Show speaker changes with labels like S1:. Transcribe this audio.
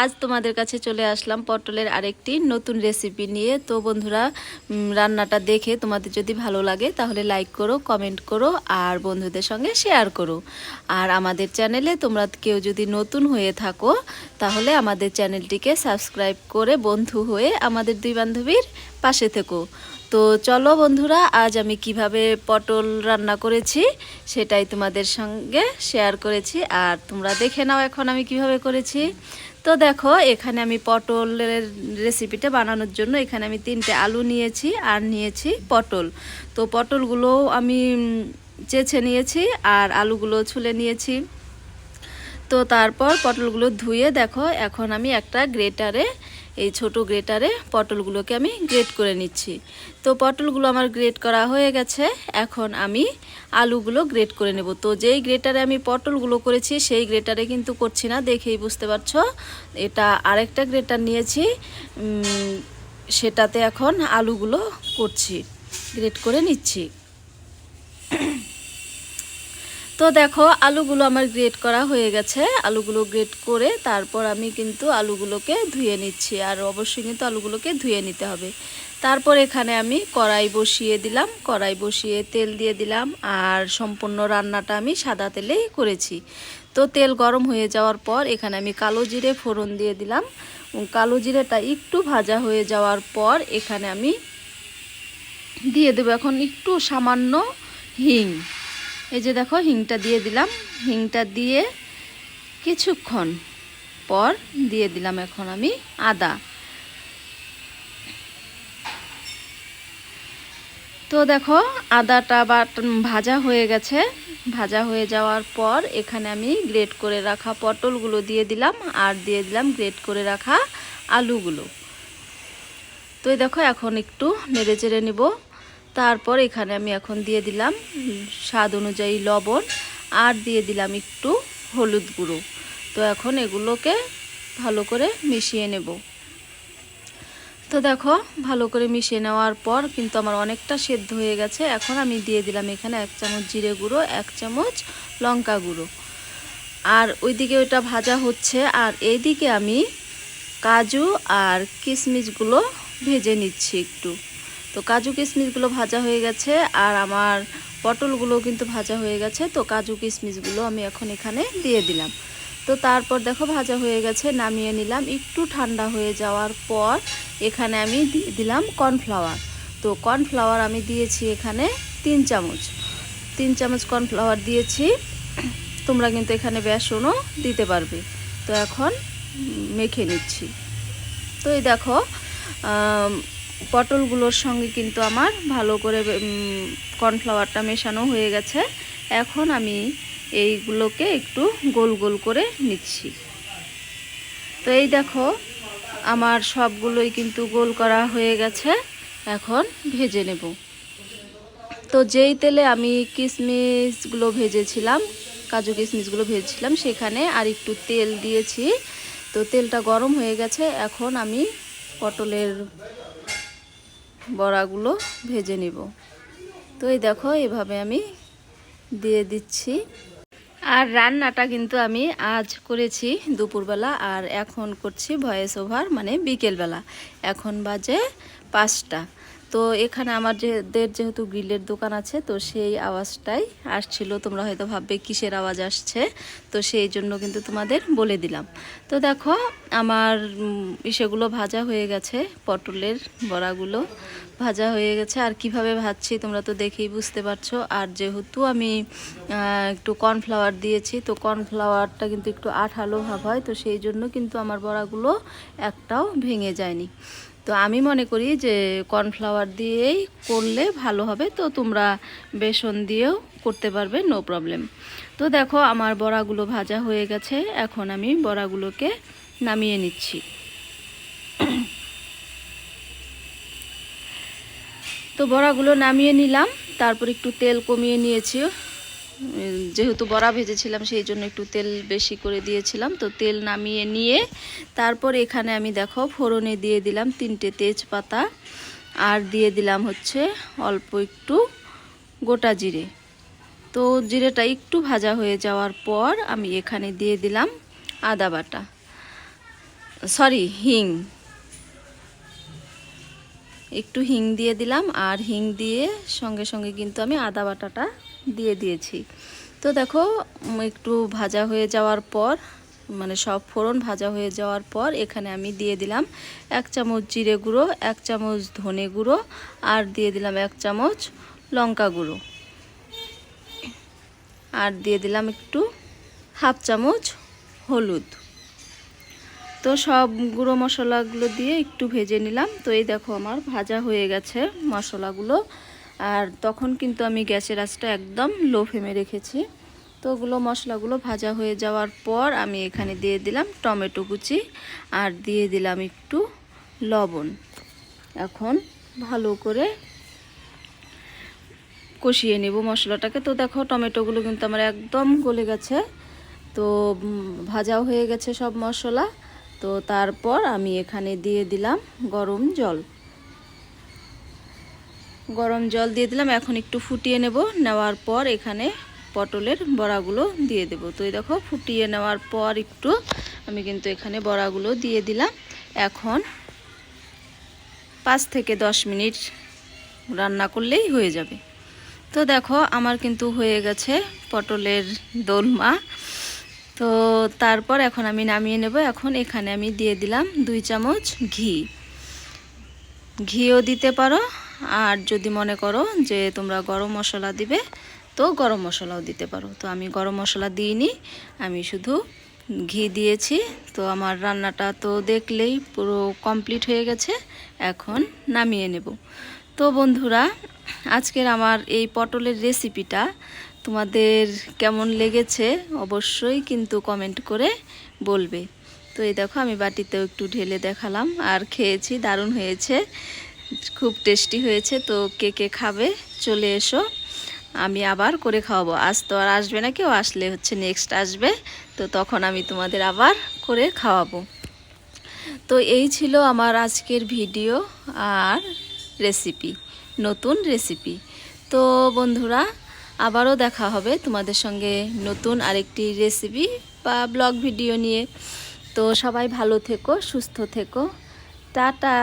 S1: আজ তোমাদের কাছে চলে আসলাম পটলের আরেকটি নতুন রেসিপি নিয়ে। তো বন্ধুরা রান্নাটা দেখে তোমাদের যদি ভালো লাগে, তাহলে লাইক করো কমেন্ট করো, আর বন্ধুদের সঙ্গে শেয়ার করো। আর আমাদের চ্যানেলে তোমরা কেউ যদি নতুন হয়ে থাকো, তাহলে আমাদের চ্যানেলটিকে সাবস্ক্রাইব করে বন্ধু হয়ে আমাদের দুই বান্ধবীর পাশে থেকো। তো চলো বন্ধুরা, আজ আমি কীভাবে পটল রান্না করেছি, সেটাই তোমাদের সঙ্গে শেয়ার করেছি। আর তোমরা দেখে নাও এখন আমি কীভাবে করেছি। তো দেখো, এখানে আমি পটলের রেসিপিটা বানানোর জন্য এখানে আমি তিনটে আলু নিয়েছি আর নিয়েছি পটল। তো পটলগুলো আমি চেছে নিয়েছি আর আলুগুলো ছুলে নিয়েছি। তো তারপর পটলগুলো ধুয়ে দেখো, এখন আমি একটা গ্রেটারে এই ছোট গ্রেটারে পটলগুলোকে আমি গ্রেট করে নিচ্ছি। তো পটলগুলো আমার গ্রেট করা হয়ে গেছে। এখন আমি আলুগুলো গ্রেট করে নেব। তো যেই গ্রেটারে আমি পটলগুলো করেছি, সেই গ্রেটারে কিন্তু করছি না। দেখেই বুঝতে পারছ, এটা আরেকটা গ্রেটার নিয়েছি। সেটাতে এখন আলুগুলো করছি, গ্রেট করে নিচ্ছি। তো দেখো, আলুগুলো আমার গ্রেট করা হয়ে গেছে। আলুগুলো গ্রেট করে তারপর আমি কিন্তু আলুগুলোকে ধুয়ে নিচ্ছি। আর অবশ্যই কিন্তু আলুগুলোকে ধুয়ে নিতে হবে। তারপর এখানে আমি কড়াই বসিয়ে দিলাম। কড়াই বসিয়ে তেল দিয়ে দিলাম। আর সম্পূর্ণ রান্নাটা আমি সাদা তেলেই করেছি। তো তেল গরম হয়ে যাওয়ার পর এখানে আমি কালো জিরে ফোড়ন দিয়ে দিলাম। কালো জিরেটা একটু ভাজা হয়ে যাওয়ার পর এখানে আমি দিয়ে দেবো এখন একটু সামান্য হিং। এই যে দেখো, হিংটা দিয়ে দিলাম। হিংটা দিয়ে কিছুক্ষণ পর দিয়ে দিলাম এখন আমি আদা। তো দেখো, আদাটা ভাজা হয়ে গেছে। ভাজা হয়ে যাওয়ার পর এখানে আমি গ্রেট করে রাখা পটলগুলো দিয়ে দিলাম আর দিয়ে দিলাম গ্রেট করে রাখা আলুগুলো। তো দেখো, এখন একটু নেড়ে চেড়ে নেব। তারপর এখানে আমি এখন দিয়ে দিলাম স্বাদ অনুযায়ী লবণ আর দিয়ে দিলাম একটু হলুদ গুঁড়ো। তো এখন এগুলোকে ভালো করে মিশিয়ে নেব। তো দেখো, ভালো করে মিশিয়ে নেওয়ার পর কিন্তু আমার অনেকটা সেদ্ধ হয়ে গেছে। এখন আমি দিয়ে দিলাম এখানে এক চামচ জিরে গুঁড়ো, এক চামচ লঙ্কা গুঁড়ো। আর ওইদিকে ওটা ভাজা হচ্ছে, আর এইদিকে আমি কাজু আর কিশমিশগুলো ভেজে নিচ্ছি একটু। তো কাজু কিশমিশগুলো ভাজা হয়ে গেছে আর আমার পটলগুলো কিন্তু ভাজা হয়ে গেছে। তো কাজু কিশমিশগুলো আমি এখন এখানে দিয়ে দিলাম। তো তারপর দেখো ভাজা হয়ে গেছে, নামিয়ে নিলাম। একটু ঠান্ডা হয়ে যাওয়ার পর এখানে আমি দিয়ে দিলাম কর্নফ্লাওয়ার। তো কর্নফ্লাওয়ার আমি দিয়েছি এখানে তিন চামচ। তিন চামচ কর্নফ্লাওয়ার দিয়েছি। তোমরা কিন্তু এখানে বেসনও দিতে পারবে। তো এখন মেখে নিচ্ছি। তো এই দেখো পটলগুলোর সঙ্গে কিন্তু আমার ভালো করে কর্নফ্লাওয়ারটা মেশানো হয়ে গেছে। এখন আমি এইগুলোকে একটু গোল গোল করে নিচ্ছি। তো এই দেখো, আমার সবগুলোই কিন্তু গোল করা হয়ে গেছে। এখন ভেজে নেব। তো যেই তেলে আমি কিশমিশগুলো ভেজেছিলাম, কাজু কিশমিশগুলো ভেজেছিলাম, সেখানে আর একটু তেল দিয়েছি। তো তেলটা গরম হয়ে গেছে। এখন আমি পটলের বড়াগুলো ভেজে নিব। তো এই দেখো, এভাবে আমি দিয়ে দিচ্ছি। আর রান্নাটা কিন্তু আমি আজ করেছি দুপুরবেলা, আর এখন করছি ভয়েস ওভার মানে বিকেলবেলা। এখন বাজে পাঁচটা। তো এখানে আমার যেদের যেহেতু গ্রিলের দোকান আছে তো সেই আওয়াজটাই আসছিল। তোমরা হয়তো ভাববে কিসের আওয়াজ আসছে? তো সেই জন্য কিন্তু তোমাদের বলে দিলাম। তো দেখো আমার উম, ইসেগুলো ভাজা হয়ে গেছে পটলের বড়াগুলো ভাজা হয়ে গেছে। আর কীভাবে ভাজছি তোমরা তো দেখেই বুঝতে পারছ। আর যেহেতু আমি একটু কর্নফ্লাওয়ার দিয়েছি তো কর্নফ্লাওয়ারটা কিন্তু একটু আঠালো ভাব হয় তো সেই জন্য কিন্তু আমার বড়াগুলো একটাও ভেঙে যায়নি। তো আমি মনে করি যে কর্নফ্লাওয়ার দিয়েই করলে ভালো হবে। তো তোমরা বেসন দিয়েও করতে পারবে, নো প্রবলেম। তো দেখো, আমার বড়াগুলো ভাজা হয়ে গেছে। এখন আমি বড়াগুলোকে নামিয়ে নিচ্ছি। তো বড়াগুলো নামিয়ে নিলাম। তারপর একটু তেল কমিয়ে নিয়েছি। যেহেতু বড়া ভেজেছিলাম, সেই জন্য একটু তেল বেশি করে দিয়েছিলাম। তো তেল নামিয়ে নিয়ে তারপর এখানে আমি দেখো ফোড়নে দিয়ে দিলাম তিনটে তেজপাতা আর দিয়ে দিলাম হচ্ছে অল্প একটু গোটা জিরে। তো জিরেটা একটু ভাজা হয়ে যাওয়ার পর আমি এখানে দিয়ে দিলাম আদা বাটা। সরি, হিং। একটু হিং দিয়ে দিলাম আর হিং দিয়ে সঙ্গে সঙ্গে কিন্তু আমি আদা বাটাটা দিয়ে দিয়েছি। তো দেখো একটু ভাজা হয়ে যাওয়ার পর মানে সব ফোড়ন ভাজা হয়ে যাওয়ার পর, এখানে আমি দিয়ে দিলাম এক চামচ জিরে গুঁড়ো, এক চামচ ধনে গুঁড়ো, আর দিয়ে দিলাম এক চামচ লঙ্কা গুঁড়ো। আর দিয়ে দিলাম একটু হাফ চামচ হলুদ। তো সব গুঁড়ো মশলাগুলো দিয়ে একটু ভেজে নিলাম। তো এই দেখো, আমার ভাজা হয়ে গেছে মশলাগুলো। আর তখন কিন্তু আমি গ্যাসের আঁচটা একদম লো ফ্লেমে রেখেছি। তো ওগুলো মশলাগুলো ভাজা হয়ে যাওয়ার পর আমি এখানে দিয়ে দিলাম টমেটো কুচি আর দিয়ে দিলাম একটু লবণ। এখন ভালো করে কষিয়ে নেব মশলাটাকে। তো দেখো টমেটোগুলো কিন্তু আমার একদম গলে গেছে। তো ভাজাও হয়ে গেছে সব মশলা। তো তারপর আমি এখানে দিয়ে দিলাম গরম জল। গরম জল দিয়ে দিলাম। এখন একটু ফুটিয়ে নেব। নেওয়ার পর এখানে পটলের বড়াগুলো দিয়ে দেব। তো এই দেখো, ফুটিয়ে নেওয়ার পর একটু আমি কিন্তু এখানে বড়াগুলো দিয়ে দিলাম। এখন পাঁচ থেকে দশ মিনিট রান্না করলেই হয়ে যাবে। তো দেখো, আমার কিন্তু হয়ে গেছে পটলের দোলমা। তো তারপর এখন আমি নামিয়ে নেব। এখন এখানে আমি দিয়ে দিলাম দুই চামচ ঘি। ঘিও দিতে পারো। আর যদি মনে করো যে তোমরা গরম মশলা দিবে, তো গরম মশলাও দিতে পারো। তো আমি গরম মশলা দিইনি, আমি শুধু ঘি দিয়েছি। তো আমার রান্নাটা তো দেখলেই পুরো কমপ্লিট হয়ে গেছে, এখন নামিয়ে নেব। তো বন্ধুরা, আজকের আমার এই পটলের রেসিপিটা তোমাদের কেমন লেগেছে অবশ্যই কিন্তু কমেন্ট করে বলবে। তো এই দেখো, আমি বাটিতেও একটু ঢেলে দেখালাম, আর খেয়েছি, দারুণ হয়েছে। খুব টেস্টি হয়েছে, তো কে কে খাবে চলে এসো। আমি আবার করে খাওয়াবো। আজ তো আর আসবে না কেউ, আসলে হচ্ছে নেক্সট আসবে, তো তখন আমি তোমাদের আবার করে খাওয়াবো। তো এই ছিল আমার আজকের ভিডিও আর রেসিপি নতুন রেসিপি তো বন্ধুরা, আবারও দেখা হবে তোমাদের সঙ্গে নতুন আরেকটি রেসিপি বা ব্লগ ভিডিও নিয়ে। তো সবাই ভালো থেকো, সুস্থ থেকো। টাটা।